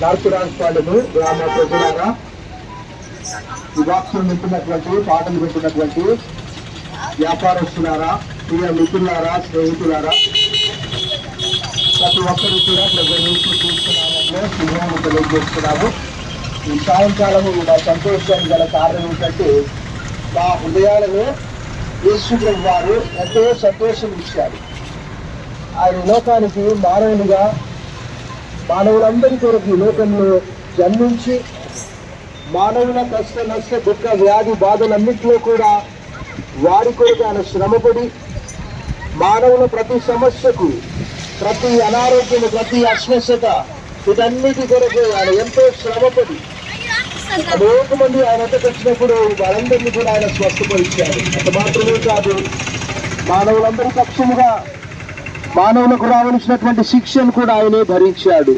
North రాజపాలెము గ్రామ ప్రజలారా. ఈ వాక్యం వింటున్నటువంటి పాటలు వింటున్నటువంటి వ్యాపారస్తులారా ప్రియ మిత్రులారా స్నేహితులారా ప్రతి ఒక్కరు కూడా ప్రజలకు చూస్తున్నామంలో శుభము తెలియజేస్తున్నాము. ఈ సాయంకాలము ఇలా సంతోషానికి గల కారణం ఏంటంటే మా హృదయాలను యేసుప్రభు వారు ఎంతో సంతోషం ఇచ్చారు. ఆయన లోకానికి మానవునిగా మానవులందరి కొరకు ఈ లోకంలో జన్మించి మానవుల కష్ట నష్ట దుఃఖ వ్యాధి బాధలన్నింటిలో కూడా వారి కొరకు ఆయన శ్రమపడి మానవుల ప్రతి సమస్యకు ప్రతి అనారోగ్యం ప్రతి అస్వస్థత ఇదన్నిటి కొరకు ఆయన ఎంతో శ్రమపడి అనేక మంది ఆయన వచ్చినప్పుడు వారందరినీ కూడా ఆయన స్వస్థపరిచారు అంత మాత్రమే కాదు మానవులందరి పక్షముగా మానవులకు రావలసినటువంటి శిక్షను కూడా ఆయనే భరించాడు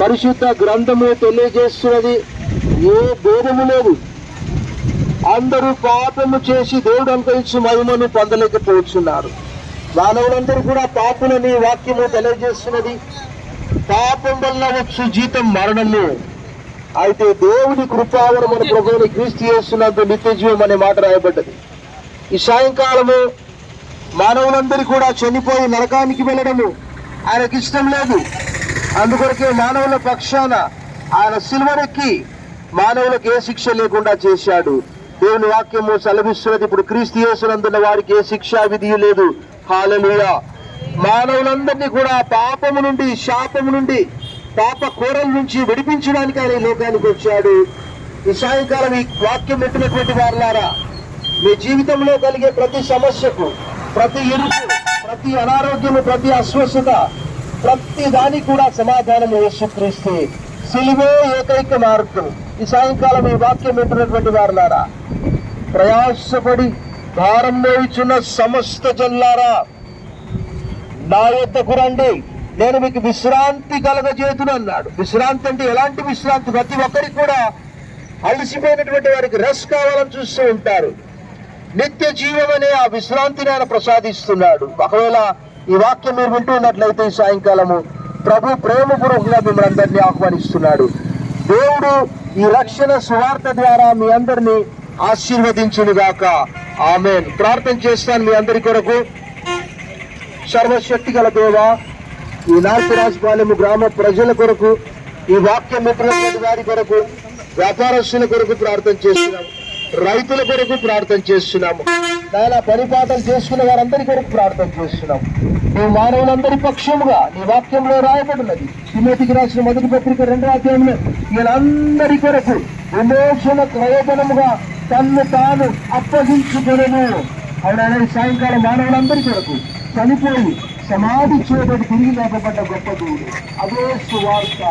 పరిశుద్ధ గ్రంథము తెలియజేస్తున్నది ఏ భేదము లేదు. అందరూ పాపము చేసి దేవుడు అనుకరించి మహిమను పొందలేకపోతున్నారు. మానవులందరూ కూడా పాపులని వాక్యము తెలియజేస్తున్నది. పాపం వల్ల వచ్చు జీతం మరణము. అయితే దేవుని కృపావరం మన ప్రభువుని క్రీస్తు చేస్తున్నంత నిత్య జీవం అనే మాట రాయబడ్డది. ఈ సాయంకాలము మానవులందరూ కూడా చనిపోయి నరకానికి వెళ్ళడము ఆయనకి ఇష్టం లేదు. అందుకొరకే మానవుల పక్షాన ఆయన సిల్వరెక్కి మానవులకు ఏ శిక్ష లేకుండా చేశాడు. దేవుని వాక్యము సెలవిస్తున్నది ఇప్పుడు క్రీస్తు యేసునందున్న వారికి ఏ శిక్షా విధి లేదు. హాలలుయ. మానవులందరినీ కూడా పాపము నుండి శాపము నుండి పాప కూరల నుంచి విడిపించడానికి ఆయన ఈ లోకానికి వచ్చాడు. ఈ సాయంకాలం ఈ వాక్యం పెట్టినటువంటి వారులారా మీ జీవితంలో కలిగే ప్రతి సమస్యకు ప్రతి ఇరుకు ప్రతి అనారోగ్యము ప్రతి అస్వస్థత ప్రతి దానికి కూడా సమాధానం యేసుక్రీస్తే. సిలువే ఏకైక మార్గం. ఈ సాయంకాలం ఈ వాక్యం వింటున్నటువంటి వారులారా ప్రయాసపడి భారం మోయిచున్న సమస్త జల్లారా నా యొద్దకు రండి. నేను మీకు విశ్రాంతి కలగజేతును అన్నాడు. విశ్రాంతి అంటే ఎలాంటి విశ్రాంతి? ప్రతి ఒక్కరికి కూడా అలసిపోయినటువంటి వారికి రెస్ట్ కావాలని చూస్తూ ఉంటారు. నిత్య జీవం అనే ఆ విశ్రాంతిని ఆయన ప్రసాదిస్తున్నాడు. ఒకవేళ ఈ వాక్యం మీరు వింటున్నట్లయితే ఈ సాయంకాలము ప్రభు ప్రేమపూర్వకంగా మిమ్మల్ని అందరినీ ఆహ్వానిస్తున్నాడు. దేవుడు ఈ రక్షణ సువార్త ద్వారా మీ అందరినీ ఆశీర్వదించునుగాక. ఆమె ప్రార్థన చేస్తాను మీ అందరి కొరకు. సర్వశక్తి గల దేవ ఈ నాసిరాజపాలెము గ్రామ ప్రజల కొరకు ఈ వాక్యం మిత్రుల వారి కొరకు వ్యాపారస్తుల కొరకు ప్రార్థన చేస్తున్నాము. రైతుల కొరకు ప్రార్థన చేస్తున్నాము. నాయన పరిపాటలు చేసుకున్న వారందరి కొరకు ప్రార్థన చేస్తున్నాము. నీ మానవులందరి పక్షముగా నీ వాక్యంలో రాయబడినది. తిమోతికి రాసిన మొదటి పత్రిక రెండో అధ్యాయంలో వీళ్ళందరి కొరకు విమోచన ప్రయోజనముగా తన్ను తాను అప్పగించుకొనను. అవునా సాయంకాలం మానవులందరి కొరకు చనిపోయి సమాధి చేయబడి తిరిగి లేపబడ్డ గొప్ప దేవుడు. అదే సువార్త.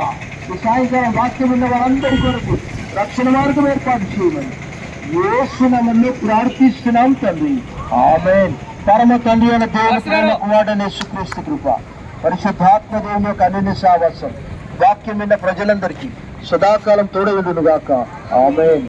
ఈ సాయంకాలం వాక్యం ఉన్న వారందరి కొరకు రక్షణ మార్గం ఏర్పాటు చేయమని యేసునామములో ప్రార్థిస్తున్నాం తండ్రి. ఆమేన్. పరమ తండ్రి అయిన దేవుని ప్రేమ కుమారుడైన యేసుక్రీస్తు కృప. పరిశుద్ధాత్మ దేవుని యొక్క అన్ని సావాసం వాక్యం విన్న ప్రజలందరికీ సదాకాలం తోడవుడును గాక ఆమేన్.